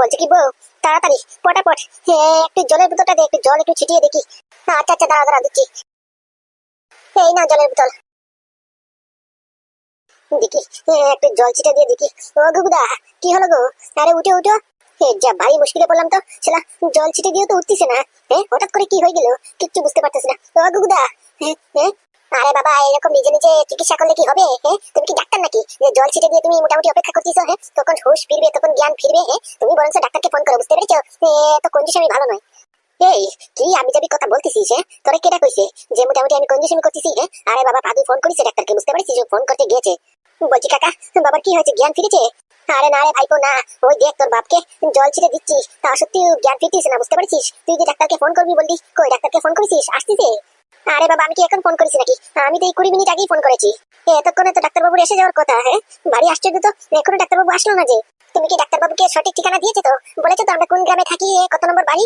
বলছি কি বউ? তাড়াতাড়ি পটাপট। হে একটু জলের বোতলটা দে একটু জল একটু ছিটিয়ে দেখি। আচ্ছা আচ্ছা দাঁড়া দাঁড়া দিচ্ছি। এই না জলের বোতল। দেখি এ, একটু জল ছিটে দিয়ে দেখি। ও গুগুদা কি হলো গো? আরে উঠে উঠো। যা ভারী মুশকিলে পড়লাম তো। সেলা জল ছিটে দিয়ে তো উঠতিছে না হ্যাঁ? হঠাৎ করে কি হয়ে গেল? কিচ্ছু বুঝতে পারতেছি না। ও গুগুদা হ্যাঁ হ্যাঁ আরে বাবা, এরকম নিজে নিজে চিকিৎসা করলে কি হবে হ্যাঁ তুমি কি ডাক্তার নাকি? যে জল ছিটে দিয়ে তুমি মোটামুটি অপেক্ষা করতেছো হ্যাঁ তখন হুশ ফিরবে, তখন জ্ঞান ফিরবে হ্যাঁ তুমি বরং ডাক্তারকে ফোন করো, বুঝতে পেরেছ? তো কন্ডিশনই ভালো নয়। এই কি আমি যাবি কথা বলতেছিস হ্যাঁ তোরা কেটা কইছে যে মোটামুটি আমি কন্ডিশন করতেছি হ্যাঁ আরে বাবা পাদু ফোন করেছে ডাক্তারকে, বুঝতে পারছিস? ফোন করতে গিয়েছে। বলছি, কাকা, বাবার কি হয়েছে? জ্ঞান ফিরেছে? আরে না রে ভাইপো, না। ওই দেখ, তোর বাপকে জল ছিটে দিচ্ছিস, তা সত্যি জ্ঞান ফিরতিস না, বুঝতে পারছিস? তুই যে ডাক্তারকে ফোন করবি বললি? কই, ডাক্তারকে ফোন করেছিস? আসতিছে? আরে বাবা, আমি কি এখন ফোন করেছি নাকি? আমি তো এই কুড়ি মিনিট আগেই ফোন করেছি। এতক্ষণে তো ডাক্তারবাবুর এসে যাওয়ার কথা হ্যাঁ? ভারী আশ্চর্য তো, এখনও ডাক্তারবাবু আসলো না যে। তুমি কি ডাক্তারবাবুকে সঠিক ঠিকানা দিয়েছ তো? বলেছ তো আমরা কোন গ্রামে থাকি কত নম্বর বাড়ি?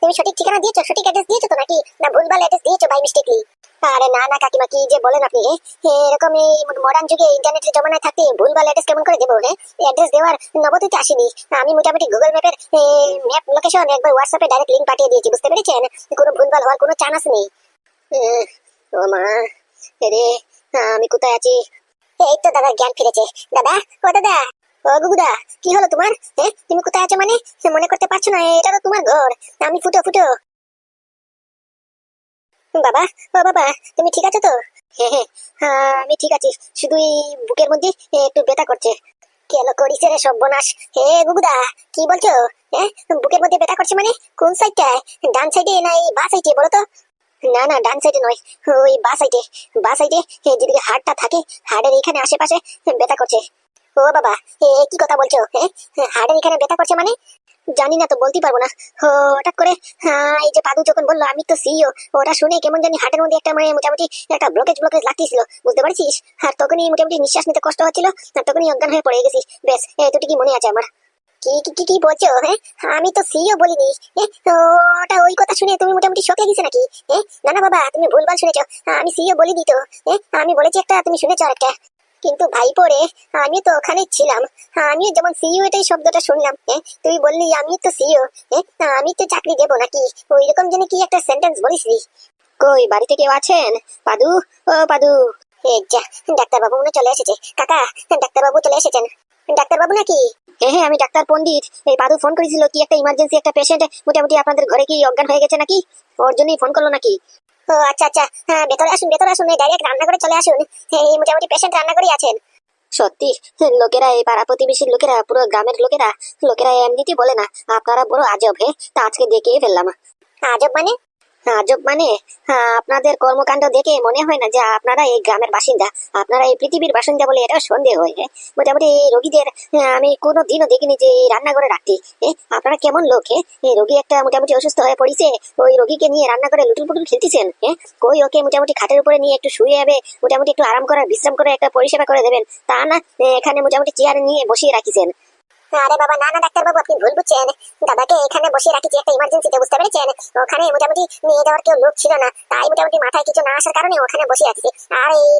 তুমি সঠিক ঠিকানা দিয়েছ, সঠিক অ্যাড্রেস দিয়েছ তো নাকি? না ভুলভাল অ্যাড্রেস দিয়েছ বাই মিস্টেকলি আরে না না কাকিমা, কি যে বলেন আপনি এরকম এই মডার্ন যুগে ইন্টারনেটের জমানায় থাকতে ভুলভাল অ্যাড্রেস কেমন করে দেবো হ্যাঁ? অ্যাড্রেস দেওয়ার নবতিতে আসেনি। আমি মোটামুটি গুগল ম্যাপের ম্যাপ লোকেশন একবার হোয়াটসঅ্যাপে ডাইরেক্ট লিঙ্ক পাঠিয়ে দিয়েছি, বুঝতে পেরেছেন? কোনো ভুলভাল হওয়ার কোনো চান্স নেই। মা রে আমি কোথায় আছি? এই তো দাদা জ্ঞান ফিরেছে। দাদা ও দাদা ও গুগুদা কি হলো তোমার? হ্যাঁ তুমি কোথায় আছো মানে? মনে করতে পারছ না এটা তো তোমার ঘর। আমি ফুটো ফুটো। বাবা ও বাবা তুমি ঠিক আছো তো? হ্যাঁ হ্যাঁ হ্যাঁ, আমি ঠিক আছি। শুধু বুকের মধ্যে একটু ব্যথা করছে। কেন করিস রে সর্বনাশ? হে গুগুদা কি বলছো? হ্যাঁ বুকের মধ্যে ব্যথা করছে মানে? কোন সাইডটায় ডান সাইডে না এই বা সাইডে বলো তো? না না, ডান সাইডে নয়। ওই বা সাইডে বা সাইডে যেদিকে হাড়টা থাকে, হাড়ের এখানে আশেপাশে ব্যথা করছে। ও বাবা, এ কি কথা বলছো? হাড়ের এখানে ব্যথা করছে মানে? জানি না তো বলতে পারব না। হঠাৎ করে এই যে পাদু যখন বলল, আমি তো সিইও ওটা শুনে কেমন জানি হার্টের মধ্যে একটা মানে মোটামুটি একটা ব্লকেজ ব্লকেজ লাগতেছিল। বুঝতে পারছিস? আর তখনই মোটামুটি নিঃশ্বাস নিতে কষ্ট হচ্ছিল, আর তখনই অজ্ঞান হয়ে পড়ে গেছিস। বেশ এতটুকু মনে আছে আমার? কি কি কি বলছো হ্যাঁ? আমি তো সিইও বলিনি ওটা ওই কথা শুনে তুমি মোটামুটি নাকি? হ্যাঁ? না না, বাবা, তুমি আমি সিইও বলিনি তো হ্যাঁ? আমি বলেছি একটা, তুমি কিন্তু ভাই পরে আমি তো ওখানে ছিলাম। আমিও যেমন সিইও এটাই শব্দটা শুনলাম হ্যাঁ? তুই বললি, আমি তো সিইও হ্যাঁ? আমি তো চাকরি দেবো নাকি? ওই রকম যেন কি একটা সেন্টেন্স বলিসনি কই, বাড়িতে কেউ আছেন? পাদু? ও, পাদু। ডাক্তারবাবু মনে চলে এসেছে। কাকা, ডাক্তারবাবু চলে এসেছেন। ডাক্তারবাবু নাকি? হ্যাঁ হ্যাঁ আমি ডাক্তার পণ্ডিত। এই পাদু ফোন করেছিল কি একটা ইমার্জেন্সি একটা পেশেন্ট মোটামুটি আপনাদের ঘরে কি অজ্ঞান হয়ে গেছে নাকি? ওর জন্যই ফোন করল নাকি? ও আচ্ছা আচ্ছা। হ্যাঁ ভেতরে আসুন ভেতরে আসুন ডাইরেক্ট রান্না করে চলে আসুন। এই মোটামুটি পেশেন্ট রান্না করেই আছেন। সত্যি লোকেরা এই পাড়া প্রতিবেশীর লোকেরা, পুরো গ্রামের লোকেরা লোকেরা এমনিতে বলে না, আপনারা বড় আজব হে তা আজকে দেখেই ফেললাম। আজব মানে? আজব মানে হ্যাঁ, আপনাদের কর্মকাণ্ড দেখে মনে হয় না যে আপনারা এই গ্রামের বাসিন্দা। আপনারা এই পৃথিবীর বাসিন্দা বলে এটা সন্দেহ হয় হ্যাঁ? মোটামুটি এই রোগীদের হ্যাঁ, আমি কোনো দিনও দেখিনি যে এই রান্নাঘরে রাখতে হ্যাঁ? আপনারা কেমন লোক হ্যাঁ? এই রোগী একটা মোটামুটি অসুস্থ হয়ে পড়েছে ওই রোগীকে নিয়ে রান্না করে লুটুল পুটুল খেলতেছেন হ্যাঁ। কই ওকে মোটামুটি খাটের উপরে নিয়ে একটু শুয়ে যাবে মোটামুটি একটু আরাম করার বিশ্রাম করে একটা পরিষেবা করে দেবেন। তা না এখানে মোটামুটি চেয়ারে নিয়ে বসিয়ে রাখিছেন। আরে বাবা, না না আপনি ভুল বুঝছেন। দাদাকে এখানে বসিয়ে রাখিছি একটা ইমার্জেন্সিতে বুঝতে পেরেছেন? ওখানে মোটামুটি নিয়ে যাওয়ার কেউ লোক ছিল না। তাই মোটামুটি মাথায় কিছু না আসার কারণে ওখানে আর এই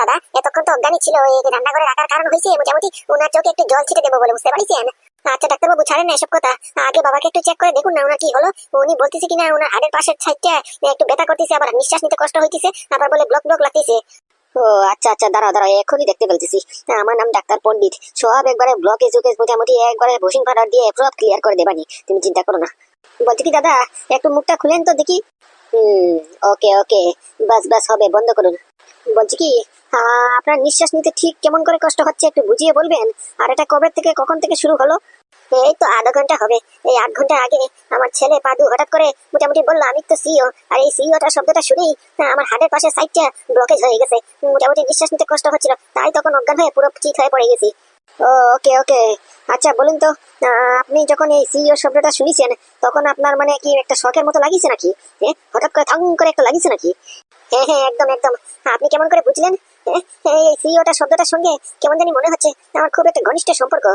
দাদা, এতক্ষণ তো ছিল রান্নাঘরে রাখার কারণ হয়েছে, মোটামুটি ওনার চোখে একটু জল ছিটে দেবো বলে, বুঝতে পারছেন? আচ্ছা ডাক্তারবাবু, ছাড়েন না এসব কথা। আগে বাবাকে একটু চেক করে দেখুন না ওনার কি হলো। উনি বলতেছে কিনা ওনার হাড়ের পাশের একটু ব্যথা করতেছে, আবার নিঃশ্বাস নিতে কষ্ট হইতেছে, আবার বলে ব্লক ব্লক লাগতেছে। ও আচ্ছা আচ্ছা দাঁড়াও দাঁড়াও, এখনই দেখতে আমার নাম ডাক্তার পণ্ডিত। সব একবারে ব্লকে মোটামুটি একবারে পাউডার দিয়ে সব ক্লিয়ার করে দেবানি। তুমি চিন্তা করো না। বলছি কি, দাদা, একটু মুখটা খুলেন তো দেখি। হুম, ওকে ওকে। বাস বাস, হবে, বন্ধ করুন। বলছি কি আপনার নিঃশ্বাস নিতে ঠিক কেমন করে কষ্ট হচ্ছে একটু বুঝিয়ে বলবেন? আর এটা কবে থেকে, কখন থেকে শুরু হলো? এই তো আধা ঘণ্টা হবে। এই আধ ঘণ্টা আগে আমার ছেলে পাদু হঠাৎ করে মোটামুটি বলল, আমি তো সিও আর এই সিওটা শব্দটা শুনেই আমার হার্টের পাশে সাইডটা ব্লকেজ হয়ে গেছে। মোটামুটি নিঃশ্বাস নিতে কষ্ট হচ্ছিল, তাই তখন অজ্ঞান হয়ে পুরো চিত হয়ে পড়ে গেছি। ও ওকে ওকে আচ্ছা বলুন তো আপনি যখন এই সিইও শব্দটা শুনেছেন, তখন আপনার মানে কি একটা শখের মতো লাগিয়েছে নাকি? হঠাৎ করে থাং করে একটা লাগিয়েছে নাকি? হ্যাঁ হ্যাঁ একদম একদম। আপনি কেমন করে বুঝলেন? এই সিইওটা শব্দটার সঙ্গে কেমন জানি মনে হচ্ছে, আমার খুব একটা ঘনিষ্ঠ সম্পর্ক।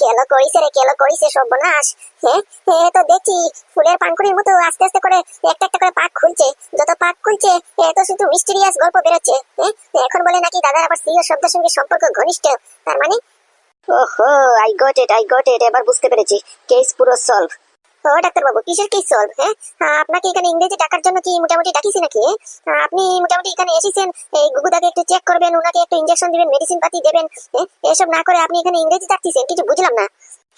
কেলো করিছে রে কেলো করিছে সর্বনাশ? হ্যাঁ হ্যাঁ তো দেখি ফুলের পানকুড়ির মতো আস্তে আস্তে করে একটা একটা করে পাক খুলছে। যত পাক খুলছে এত শুধু মিস্টিরিয়াস গল্প বেরোচ্ছে হ্যাঁ এখন বলে নাকি দাদার আবার সিও শব্দের সঙ্গে সম্পর্ক ঘনিষ্ঠ, তার মানে? ওহো I got it I got it এবার বুঝতে পেরেছি। কেস পুরো সলভ ও ডাক্তারবাবু, কিসের কেস সলভ হ্যাঁ? আপনাকে এখানে ইংরেজি ডাকার জন্য কি মোটামুটি ডাকিছি নাকি হ্যাঁ? আপনি মোটামুটি এখানে এসেছেন, এই গুগুদাকে একটু চেক করবেন ওনাকে একটু ইনজেকশন দিবেন মেডিসিন পাতি দেবেন হ্যাঁ? এসব না করে আপনি এখানে ইংরেজি ডাকতেছেন, কিছু বুঝলাম না।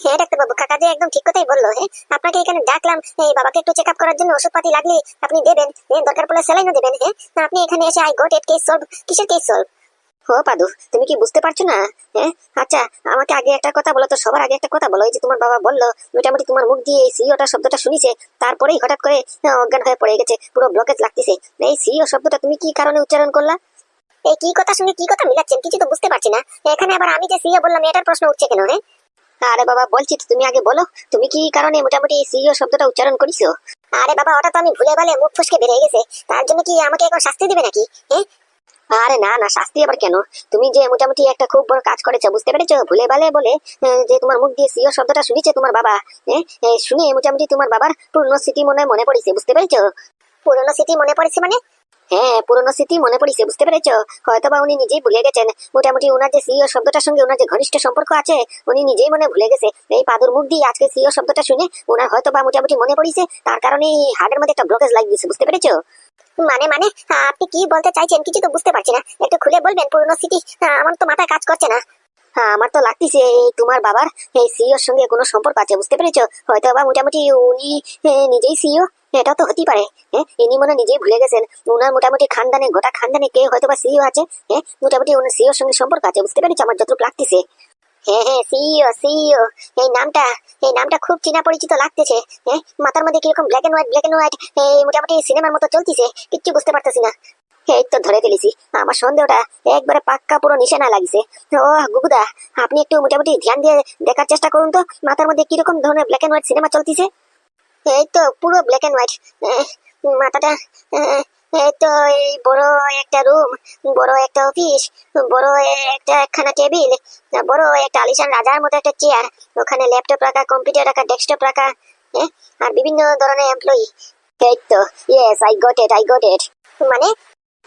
হ্যাঁ ডাক্তারবাবু, কাকা যে একদম ঠিক কথাই বলল হ্যাঁ? আপনাকে এখানে ডাকলাম, এই বাবাকে একটু চেক আপ করার জন্য ওষুধপাতি লাগলে আপনি দেবেন হ্যাঁ? দরকার পড়লে স্যালাইনও দেবেন হ্যাঁ? আপনি এখানে এসে, I got it case solve কিসের কেস সলভ ও পাদু, তুমি কি বুঝতে পারছ না? হ্যাঁ? আচ্ছা আমাকে আগে একটা কথা বলো তো, সবার আগে একটা কথা বলো। এই যে তোমার বাবা বলল, মোটামুটি তোমার মুখ দিয়ে এই সিওটা শব্দটা শুনিছে, তারপরেই হঠাৎ করে অজ্ঞান হয়ে পড়ে গেছে, পুরো ব্লকেজ লাগতেছে। এই সিও শব্দটা তুমি কি কারণে উচ্চারণ করলা? এই কি কথা সঙ্গে কি কথা মিলাচ্ছেন? কিছু তো বুঝতে পারছি না। এখানে আবার আমি যে সিও বললাম, এটার প্রশ্ন উঠছে কেন হ্যাঁ? আরে বাবা, বলছি তো, তুমি আগে বলো, তুমি কি কারণে মোটামুটি সিও শব্দটা উচ্চারণ করিছো? আরে বাবা, ওটা তো আমি ভুলে বলে মুখ ফুসকে বেরিয়ে গেছে। তার জন্য কি আমাকে এখন শাস্তি দিবে নাকি? হ্যাঁ? আরে না না, শাস্তি আবার কেন? তুমি যে মোটামুটি একটা খুব বড় কাজ করেছ, বুঝতে পেরেছ? ভুলে ভালে বলে যে তোমার মুখ দিয়ে সিও শব্দটা শুনেছে তোমার বাবা শুনে মোটামুটি তোমার বাবার পুরনো স্মৃতি মনে মনে পড়েছে, বুঝতে পেরেছ? পুরনো স্মৃতি মনে পড়েছে মানে? হ্যাঁ পুরনো স্মৃতি মনে পড়েছে, বুঝতে পেরেছ? হয়তো বা উনি নিজেই ভুলে গেছেন। মোটামুটি ওনার যে সিও শব্দটার সঙ্গে ওনার যে ঘনিষ্ঠ সম্পর্ক আছে, উনি নিজেই মনে ভুলে গেছে। এই পাদুর মুখ দিয়ে আজকে সিও শব্দটা শুনে ওনার হয়তো বা মোটামুটি মনে পড়েছে, তার কারণে হার্টের মধ্যে একটা ব্লকেজ লাগিয়েছে বুঝতে পেরেছ? মানে মানে আপনি কি বলতে চাইছেন কিছু তো বুঝতে পারছি না। একটু খুলে বলবেন, পুরনো স্মৃতি আমার তো মাথায় কাজ করছে না। আমার তো লাগতেছে এই তোমার বাবার, এই সিওর সঙ্গে কোনো সম্পর্ক আছে, বুঝতে পেরেছ? হয়তো বা মোটামুটি উনি নিজেই সিও এটা তো হতেই পারে হ্যাঁ ইনি মনে নিজেই ভুলে গেছেন। উনার মোটামুটি খানদানে, গোটা খানদানে কে হয়তো বা সিও আছে হ্যাঁ মোটামুটি উনার সিওর সঙ্গে সম্পর্ক আছে, বুঝতে পেরেছ? আমার যতটুকু লাগতেছে। হ্যাঁ হ্যাঁ সিও সিও এই নামটা এই নামটা খুব চেনা পরিচিত লাগতেছে হ্যাঁ মাথার মধ্যে কীরকম black and white black and white এই মোটামুটি সিনেমার মতো চলতেছে, কিচ্ছু বুঝতে পারতেছি না। এই তো ধরে ফেলেছি, আমার সন্দেহটা একবারে পাক্কা পুরো নিশানা লাগিছে। ও গুগুদা, আপনি একটু মোটামুটি ধ্যান দিয়ে দেখার চেষ্টা করুন তো, মাথার মধ্যে কীরকম ধরনের ব্ল্যাক এন্ড হোয়াইট সিনেমা চলতেছে। এই তো পুরো ব্ল্যাক এন্ড হোয়াইট মাথাটা তো এই বড় একটা রুম, বড় একটা অফিস, বড় একটা একখানা টেবিল, বড় একটা আলিশান রাজার মতো একটা চেয়ার ওখানে ল্যাপটপ রাখা কম্পিউটার রাখা ডেস্কটপ রাখা হ্যাঁ আর বিভিন্ন ধরনের এমপ্লয়ি এই তো yes I got it I got it মানে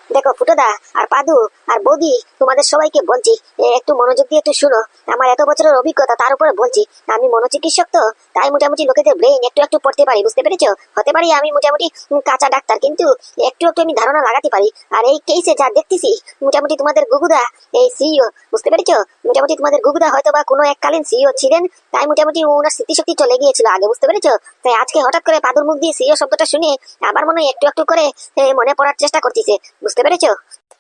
দেখো ফুটোদা আর পাদু আর বৌদি, তোমাদের সবাইকে বলছি একটু মনোযোগ দিয়ে একটু শুনো। আমার এত বছরের অভিজ্ঞতা তার উপরে বলছি। আমি মনোচিকিৎসক তো, তাই মোটামুটি লোকেদের ব্রেন একটু একটু পড়তে পারি, বুঝতে পেরেছ? হতে পারি আমি মোটামুটি কাঁচা ডাক্তার, কিন্তু একটু একটু আমি ধারণা লাগাতে পারি। আর এই কেসে যা দেখতেছি, মোটামুটি তোমাদের গুগুদা, এই সিইও বুঝতে পেরেছ? মোটামুটি তোমাদের গুগুদা হয়তো বা কোনো এককালীন সিইও ছিলেন, তাই মোটামুটি ওনার স্মৃতিশক্তি চলে গিয়েছিল আগে, বুঝতে পেরেছ? তাই আজকে হঠাৎ করে পাদুর মুখ দিয়ে সিইও শব্দটা শুনে আবার মনে একটু একটু করে মনে পড়ার চেষ্টা করতেছে বুঝতে পেরেছ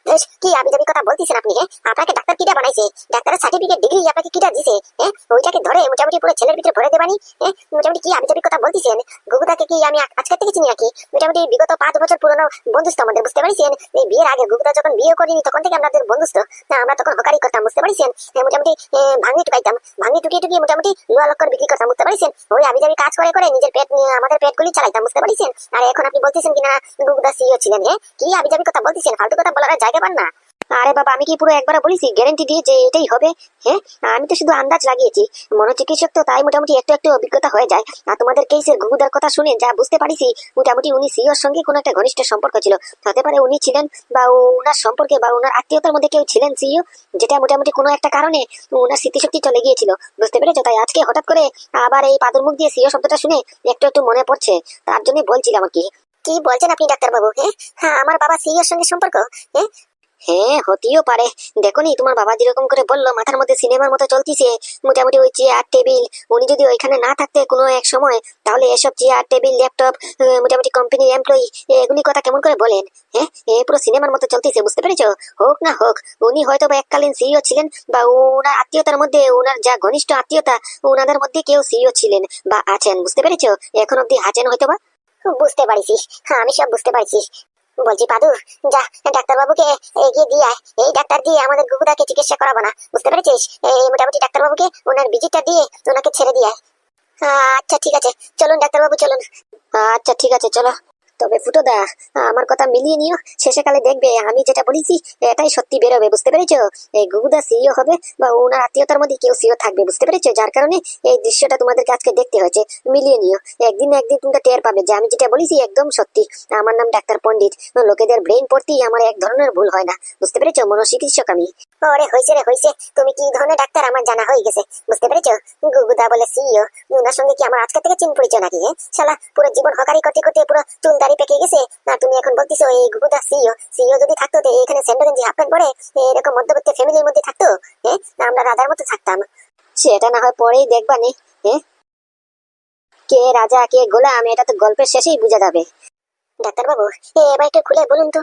বেশ, কি আবি যাবি কথা বলতেছেন আপনি হ্যাঁ? আপনাকে ডাক্তার কিটা বানাইছে? ডাক্তারের সার্টিফিকেট ডিগ্রি আপনাকে কিটা দিছে হ্যাঁ? ওইটাকে ধরে মোটামুটি পুরো ছেলের ভিতরে ভরে দেবানি হ্যাঁ? মোটামুটি কি আবি যাবি কথা বলতেছেন? গুগুদাকে কি আমি আজকে থেকে চিনি নাকি? মোটামুটি বিগত পাঁচ বছর পুরনো বন্ধুত্ব আমাদের বুঝতে পারছেন? এই বিয়ের আগে গুগুদা যখন বিয়ে করিনি তখন থেকে আমাদের বন্ধুত্ব আমরা তখন হকারি করতাম বুঝতে পারছেন? মোটামুটি ভাঙি টুকাইতাম। ভাঙি টুকিয়ে টুকিয়ে মোটামুটি লোয়া লক্কর বিক্রি করতাম বুঝতে পারছেন? ওই আবি যাবি কাজ করে করে নিজের পেট আমাদের পেটগুলি চালাইতাম বুঝতে পারছেন? আর এখন আপনি বলতেছেন কিনা গুগুদা সিও ছিলেন কি আবি যাবি কথা বলতেছেন? ফালতু কথা বলার আর জায়গা পান না। আরে বাবা, আমি কি পুরো একবার বলেছি? গ্যারেন্টি দিয়ে যে এটাই হবে। হ্যাঁ আমি তো শুধু আন্দাজ লাগিয়েছি। মনোচিকিৎসক তো তাই মোটামুটি একটু একটু অভিজ্ঞতা হয়ে যায়। আর তোমাদের কেসের গুগুদার কথা শুনে যা বুঝতে পারিছি, মোটামুটি উনি সিওর সঙ্গে কোনো একটা ঘনিষ্ঠ সম্পর্ক ছিল। হতে পারে উনি ছিলেন বা ওনার সম্পর্কে বা ওনার আত্মীয়তার মধ্যে কেউ ছিলেন সিও? যেটা মোটামুটি কোনো একটা কারণে ওনার স্মৃতিশক্তি চলে গিয়েছিল। বুঝতে পেরেছ? তাই আজকে হঠাৎ করে আবার এই পাদুর মুখ দিয়ে সিও শব্দটা শুনে একটু একটু মনে পড়ছে। তার জন্য বলছিলাম আর কি। কি বলছেন আপনি, ডাক্তারবাবু হ্যাঁ? হ্যাঁ আমার বাবা সিওর সঙ্গে সম্পর্ক হ্যাঁ? হ্যাঁ হতেও পারে। দেখোনি তোমার বাবা যেরকম করে বলল, মাথার মধ্যে সিনেমার মতো চলতিছে, মোটামুটি ওই চেয়ার, টেবিল, উনি যদি ওইখানে না থাকতে কোনো এক সময়, তাহলে এসব চেয়ার, টেবিল, ল্যাপটপ মোটামুটি কোম্পানির এমপ্লয়ি এগুলি কথা কেমন করে বলেন হ্যাঁ? এ, পুরো সিনেমার মতো চলতেছে, বুঝতে পেরেছ? হোক না হোক, উনি হয়তো বা এককালীন সিইও ছিলেন, বা ওনার আত্মীয়তার মধ্যে ওনার যা ঘনিষ্ঠ আত্মীয়তা ওনাদের মধ্যে কেউ সিইও ছিলেন বা আছেন, বুঝতে পেরেছ? এখন অব্দি আছেন হয়তো বা বুঝতে পারছি হ্যাঁ আমি সব বুঝতে পারছি বলছি, পাদু, যা, ডাক্তারবাবুকে এগিয়ে দিয়ে আয়। এই ডাক্তার দিয়ে আমাদের গুগুদাকে চিকিৎসা করাবো না। বুঝতে পেরেছিস? এই মোটামুটি ডাক্তারবাবুকে ওনার ভিজিটটা দিয়ে ওনাকে ছেড়ে দিয়ে আয়। আচ্ছা ঠিক আছে। চলুন, ডাক্তারবাবু, চলুন। আচ্ছা ঠিক আছে, চলো। তবে ফুটোদা আমার কথা মিলিয়ে নিও। শেষে কালে দেখবে আমি যেটা বলেছি, এটাই সত্যি বেরোবে, বুঝতে পেরেছ? এই গুগুদা সিও হবে বা ওনার আত্মীয়তার মধ্যে কেউ সিও থাকবে, বুঝতে পেরেছ? যার কারণে এই দৃশ্যটা তোমাদেরকে আজকে দেখতে হয়েছে, মিলিয়ে নিও। একদিন একদিন তোমরা টের পাবে যে আমি যেটা বলেছি একদম সত্যি। আমার নাম ডাক্তার পণ্ডিত। লোকেদের ব্রেন পড়তেই আমার এক ধরনের ভুল হয় না, বুঝতে পেরেছ? মনোচিকিৎসক আমি। ওরে হয়েছে রে হয়েছে তুমি কি ধরনের ডাক্তার? আমার জানা হয়ে গেছে, বুঝতে পেরেছ? গুগুদা বলে সিও ওনার সঙ্গে কি আমার আজকে থেকে চিন পরিচয় নাকি হ্যাঁ শালা, পুরো জীবন হকারি করতে করতে পুরো চুল দাড়ি পেকে গেছে? আর তুমি এখন বলতেছো, এই গুগুদা সিও সিও যদি থাকতো এখানে স্যান্ডো গেঞ্জি হাফ পরে এরকম মধ্যবিত্ত ফ্যামিলির মধ্যে থাকতো? হ্যাঁ আমরা রাজার মতো থাকতাম। সেটা না হয় পরেই দেখবা নে হ্যাঁ কে রাজা, কে গোলাম, এটা তো গল্পের শেষেই বোঝা যাবে। ডাক্তারবাবু এবার একটু খুলে বলুন তো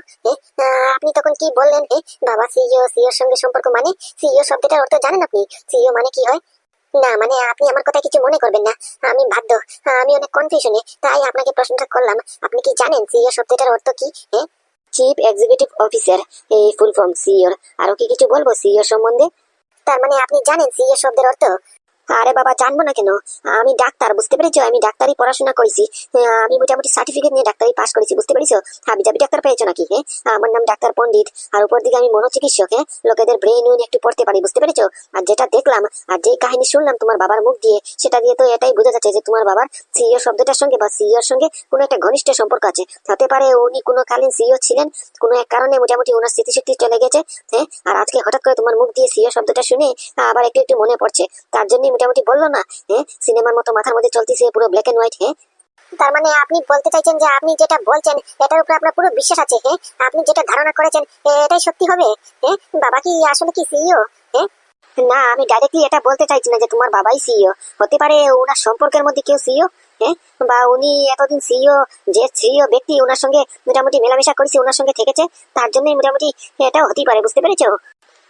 আপনি তখন কি বললেন বাবা সিইও সিইওর সঙ্গে সম্পর্ক মানে? সিইও শব্দটার অর্থ জানেন আপনি? সিইও মানে কি হয়? না মানে আপনি আমার কথা কিছু মনে করবেন না। আমি বাধ্য। আমি অনেক কনফিউশনে তাই আপনাকে প্রশ্নটা করলাম। আপনি কি জানেন সিইও শব্দটার অর্থ কি? হ্যাঁ? চিফ এক্সিকিউটিভ অফিসার এই ফুল ফর্ম সিইওর আরও কি কিছু বলব সিইও সম্বন্ধে? তার মানে আপনি জানেন সিইও শব্দের অর্থ? আরে বাবা, জানব না কেন? আমি ডাক্তার, বুঝতে পেরেছ? আমি ডাক্তারি পড়াশোনা করেছি। আমি মোটামুটি সার্টিফিকেট নিয়ে ডাক্তারি পাশ করেছি, বুঝতে পেরেছ? হাবি জাবি ডাক্তার পেয়েছ নাকি? হ্যাঁ আমার নাম ডাক্তার পণ্ডিত। আর উপর দিকে আমি মনোচিকিৎসক হ্যাঁ লোকেদের ব্রেন উইন একটু পড়তে পারি, বুঝতে পেরেছ? আর যেটা দেখলাম, আর যে কাহিনী শুনলাম তোমার বাবার মুখ দিয়ে, সেটা দিয়ে তো এটাই বোঝা যাচ্ছে যে তোমার বাবার সিইও শব্দটার সঙ্গে বা সিইওর সঙ্গে কোনো একটা ঘনিষ্ঠ সম্পর্ক আছে। হতে পারে উনি কোনো কালীন সিইও ছিলেন, কোনো এক কারণে মোটামুটি ওনার স্মৃতিশক্তি চলে গেছে হ্যাঁ আর আজকে হঠাৎ করে তোমার মুখ দিয়ে সিইও শব্দটা শুনে, আবার একটু একটু মনে পড়ছে। তার জন্যই মোটামুটি বলল না হ্যাঁ? সিনেমার মতো মাথার মধ্যে চলতেছে পুরো ব্ল্যাক এন্ড হোয়াইট হ্যাঁ? তার মানে আপনি বলতে চাইছেন যে আপনি যেটা বলছেন, এটার উপর আপনার পুরো বিশ্বাস আছে হ্যাঁ? আপনি যেটা ধারণা করেছেন এটাই সত্যি হবে হ্যাঁ? বাবা কি আসলে কি সিইও হ্যাঁ? না, আমি ডাইরেক্টলি এটা বলতে চাইছি না যে তোমার বাবাই সিইও হতে পারে ওনার সম্পর্কের মধ্যে কেউ সিইও হ্যাঁ? বা উনি এতদিন সিইও যে সিইও ব্যক্তি, ওনার সঙ্গে মোটামুটি মেলামেশা করেছে, ওনার সঙ্গে থেকেছে, তার জন্যই মোটামুটি এটাও হতেই পারে, বুঝতে পেরেছ?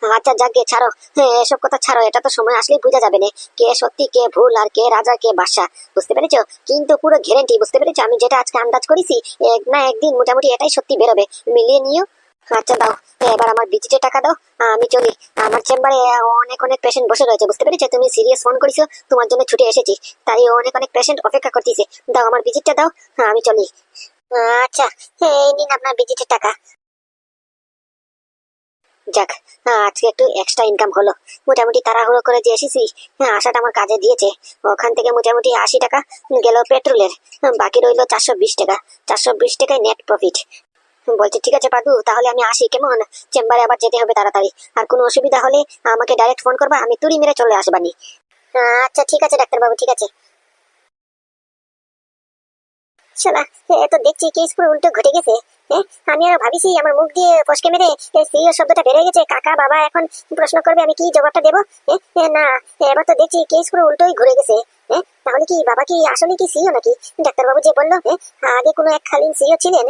আচ্ছা যাকে ছাড়ো। হ্যাঁ এসব কথা ছাড়ো, এটা তো সময় আসলেই বোঝা যাবে না। কে সত্যি, কে ভুল, আর কে রাজা, কে বাদশা বুঝতে পেরেছ? কিন্তু পুরো গ্যারেন্টি বুঝতে পেরেছ? আমি যেটা আজকে আন্দাজ করেছি, এক না একদিন মোটামুটি এটাই সত্যি বেরোবে। মিলিয়ে নিও। আচ্ছা দাও। এবার আমার বিজিটে টাকা দাও। আমি চলি। আমার চেম্বারে অনেক অনেক পেশেন্ট বসে রয়েছে, বুঝতে পেরেছ? তুমি সিরিয়াস ফোন করেছ, তোমার জন্য ছুটে এসেছি। তাই অনেক অনেক পেশেন্ট অপেক্ষা করতেছে। দাও, আমার বিজিটটা দাও। হ্যাঁ আমি চলি। আচ্ছা এই নিন আপনার বিজিটের টাকা। যাক আজকে একটু এক্সট্রা ইনকাম হলো। মোটামুটি তাড়াহুড়ো করে যে এসেছি হ্যাঁ, আশাটা আমার কাজে দিয়েছে। ওখান থেকে মোটামুটি আশি টাকা গেল পেট্রোলের হ্যাঁ, বাকি রইল চারশো বিশ টাকা। চারশো বিশ টাকায় নেট প্রফিট বলছে ঠিক আছে পাদু তাহলে আমি আসি কেমন? চেম্বারে আবার যেতে হবে তাড়াতাড়ি। আর কোনো অসুবিধা হলে আমাকে ডাইরেক্ট ফোন করবা আমি তুড়ি মেরে চলে আসবানি। আচ্ছা ঠিক আছে ডাক্তারবাবু ঠিক আছে। শালা এ তো দেখছি কেস পুরো উল্টো ঘটে গেছে। আমি আর ভাবিছি আমার মুখ দিয়ে ফসকে মেরে সিও শব্দটা বেড়ে গেছে। কাকা, বাবা এখন প্রশ্ন করবে আমি কি জবাবটা দেবো? না, এবার তো দেখছি কেস পুরো উল্টোই ঘুরে গেছে। তাহলে কি বাবা কি আসলে কি সিও নাকি? ডাক্তারবাবু যে বলল আগে কোনো এক খালিন সিও ছিলেন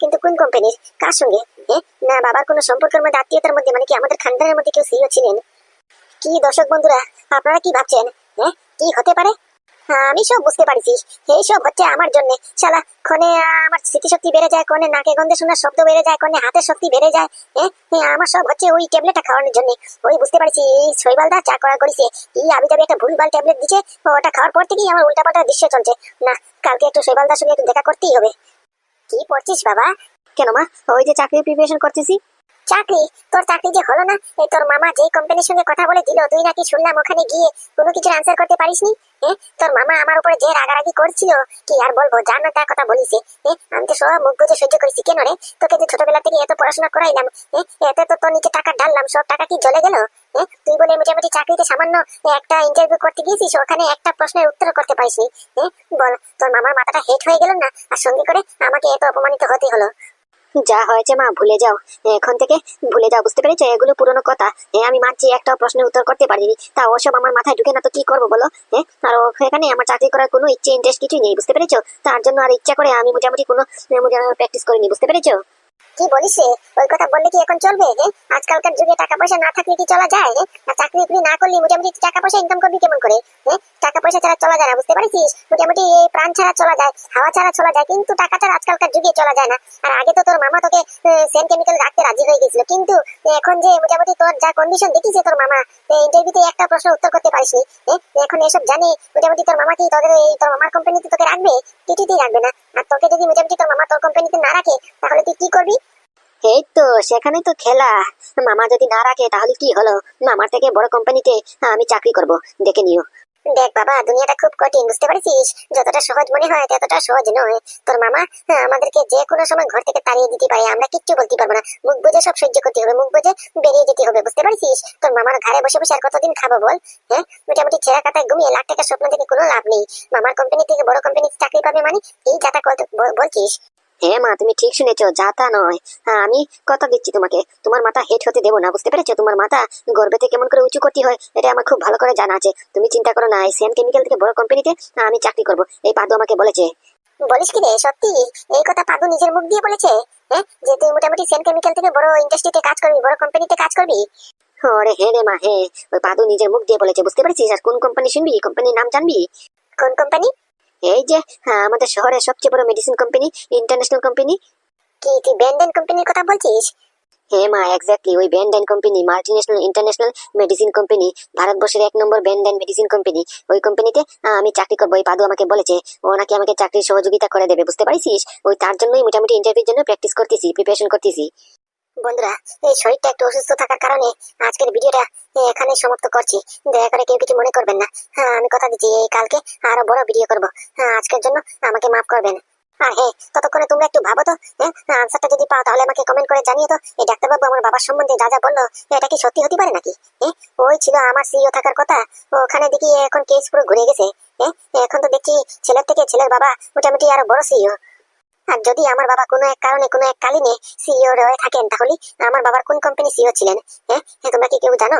কিন্তু কোন কোম্পানির কার সঙ্গে? না, বাবার কোনো সম্পর্কের মধ্যে, আত্মীয়তার মধ্যে মানে কি আমাদের খানদানের মধ্যে কেউ সিও ছিলেন? কি দর্শক বন্ধুরা, আপনারা কি ভাবছেন? হ্যাঁ কি হতে পারে? আমি সব বুঝতে পারছি। এইসব হচ্ছে আমার জন্য। শালা ক্ষণে আমার স্মৃতিশক্তি বেড়ে যায় ক্ষণে নাকে গন্ধে শোনার শব্দ বেড়ে যায় ক্ষণে হাতের শক্তি বেড়ে যায়। হ্যাঁ হ্যাঁ, আমার সব হচ্ছে ওই ট্যাবলেটটা খাওয়ানোর জন্য। ওই বুঝতে পারছি এই শৈবালদা চা করা করেছে। কি আবি যাবি একটা ভুলভাল ট্যাবলেট দিচ্ছে ওটা খাওয়ার পর থেকেই আমার উল্টাপাল্টা দৃশ্য চলছে। না কালকে একটু শৈবালদার সঙ্গে একটু দেখা করতেই হবে। কি পড়ছিস বাবা? কেন মা? ওই যে চাকরির প্রিপারেশন করতেছি। চাকরি? তোর চাকরি যে হলো না এই তোর মামা যেই কোম্পানির সঙ্গে কথা বলে দিল, তুই নাকি শুনলাম ওখানে গিয়ে কোনো কিছু আনসার করতে পারিসনি? এ, তোর মামা আমার উপরে যে রাগারাগি করছিল, কি আর বলব, যার না তার কথা বলিছে আমি তো সব মুখ বুঝে সহ্য করেছি কেন রে? তোকে যে ছোটবেলা থেকে এত পড়াশোনা করাইলাম এতে তো তোর নিচে টাকা ঢাললাম, সব টাকা কি জ্বলে গেল? তুই বলে মোটামুটি চাকরিতে সামান্য একটা ইন্টারভিউ করতে গিয়েছিস, ওখানে একটা প্রশ্নের উত্তর করতে পারিসনি। এ, বল, তোর মামার মাথাটা হেট হয়ে গেল না? আর সঙ্গে করে আমাকে এত অপমানিত হতে হলো। যা হয়েছে মা, ভুলে যাও। এখন থেকে ভুলে যাও, বুঝতে পেরেছ? এগুলো পুরনো কথা। আমি মানছি একটা প্রশ্নের উত্তর করতে পারিনি। তা ওসব আমার মাথায় ঢুকে না, তো কি করব বলো? হ্যাঁ আর এখানে আমার চাকরি করার কোনো ইচ্ছে ইন্টারেস্ট কিছুই নেই, বুঝতে পেরেছ? তার জন্য আর ইচ্ছা করে আমি মোটামুটি কোনো প্র্যাকটিস করিনি, বুঝতে পেরেছ? কি বলিস ওই কথা বললে কি এখন চলবে? হ্যাঁ? আজকালকার যুগে টাকা পয়সা না থাকলে কি চলা যায়? হ্যাঁ? আর চাকরি বাকরি না করলে মোটামুটি টাকা পয়সা ইনকাম করবি কেমন করে? হ্যাঁ? টাকা পয়সা ছাড়া চলা যায় না, বুঝতে পারছিস? মোটামুটি এই প্রাণ ছাড়া চলা যায়, হাওয়া ছাড়া চলা যায়, কিন্তু টাকা ছাড়া আজকালকার যুগে চলা যায় না। আর আগে তো তোর মামা তোকে সেন কেমিক্যাল রাখতে রাজি হয়ে গেছিল। কিন্তু এখন যে মোটামুটি তোর যা কন্ডিশন দেখিছে তোর মামা ইন্টারভিউতে একটা প্রশ্ন উত্তর করতে পারিসনি হ্যাঁ? এখন এসব জানি, মোটামুটি তোর মামা কি তোদের এই তোর মামার কোম্পানিতে তোকে রাখবে? কিছুতেই রাখবে না। আর তোকে যদি মোটামুটি তোর মামা তোর কোম্পানিতে না রাখে, তাহলে তুই কি করবি? এই তো সেখানে তো খেলা। মামা যদি না রাখে, তাহলে কি হলো? মামার থেকে বড় কোম্পানিতে আমি চাকরি করব। দেখে নিও। দেখ বাবা, দুনিয়াটা খুব কঠিন, বুঝতে পারছিস? যতটা সহজ মনে হয়, ততটা সহজ নয়। তোর মামা আমাদেরকে যে কোনো সময় ঘর থেকে তাড়িয়ে দিতে পারে, আমরা কিচ্ছু বলতে পারব না। মুখ বুঝে সব সহ্য করতে হবে, মুখ বুঝে বেরিয়ে যেতে হবে, বুঝতে পারছিস? তোর মামার ঘরে বসে বসে আর কতদিন খাব বল হ্যাঁ? মোটামুটি ছেঁড়া কাটায় ঘুমিয়ে লাখ টাকার স্বপ্ন থেকে কোনো লাভ নেই। মামার কোম্পানি থেকে বড় কোম্পানিতে চাকরি পাবে মানে এই যাতা বলছিস? হ্যাঁ মা তুমি ঠিক শুনেছো যা তা নয়। হ্যাঁ, আমি কথা দিচ্ছি তোমাকে। তোমার মাথা হেট হতে দেবো না বুঝতে পেরেছ? তোমার মাথা গর্বেতে কেমন করে উঁচু করতে হয় এটা আমার খুব ভালো করে জানা আছে। তুমি চিন্তা করো না এই সেন কেমিক্যাল থেকে বড় কোম্পানিতে আমি চাকরি করব। এই পাদু আমাকে বলেছে। বলিস কি রে সত্যি? এই কথা পাদু নিজের মুখ দিয়ে বলেছে? হ্যাঁ? যে তুই মোটামুটি সেন কেমিক্যাল থেকে বড় ইন্ডাস্ট্রিতে কাজ করবি বড় কোম্পানিতে কাজ করবি? ওরে হে রে মা হে। ওই পাদু নিজের মুখ দিয়ে বলেছে বুঝতে পেরেছিস? আর কোন কোম্পানি শুনবি? কোম্পানির নাম জানবি? কোন কোম্পানি এই যে হ্যাঁ, আমাদের শহরের সবচেয়ে বড় মেডিসিন কোম্পানি ইন্টারন্যাশনাল কোম্পানি কি তুই ব্যান্ডেন কোম্পানির কথা বলছিস? হ্যাঁ মা এক্স্যাক্টলি ওই ব্যান্ডেন company multinational international medicine company ভারতবর্ষের এক নম্বর ব্যান্ডেন মেডিসিন কোম্পানি ওই কোম্পানিতে আমি চাকরি করব। ওই পাদু আমাকে বলেছে ও নাকি আমাকে চাকরির সহযোগিতা করে দেবে বুঝতে পারিস ওই তার জন্যই মোটামুটি ইন্টারভিউর জন্য প্র্যাকটিস করতেছি প্রিপারেশন করতেছি। বন্ধুরা, এই শরীরটা একটু অসুস্থ থাকার কারণে আজকের ভিডিওটা এখানে সমাপ্ত করছি। দয়া করে কেউ কিছু মনে করবেন না। হ্যাঁ আমি কথা দিচ্ছি কালকে আরও বড় ভিডিও করব। হ্যাঁ আজকের জন্য আমাকে মাফ করবেন। আর হ্যাঁ ততক্ষণে তোমরা একটু ভাবো তো হ্যাঁ আনসারটা যদি পাও, তাহলে আমাকে কমেন্ট করে জানিয়ে তো। এই ডাক্তারবাবু আমার বাবার সম্বন্ধে যা যা বলল, এটা কি সত্যি হতে পারে নাকি? হ্যাঁ ওই ছিল আমার সিইও থাকার কথা। ওখানে দেখি এখন কেস পুরো ঘুরে গেছে। হ্যাঁ এখন তো দেখছি ছেলের থেকে ছেলের বাবা মোটামুটি আরও বড় সিইও আর যদি আমার বাবা কোনো এক কারণে কোনো এক কালীনে সিইও হয়ে থাকেন তাহলে আমার বাবার কোন কোম্পানি সিইও ছিলেন? হ্যাঁ? হ্যাঁ, তোমরা কি কেউ জানো?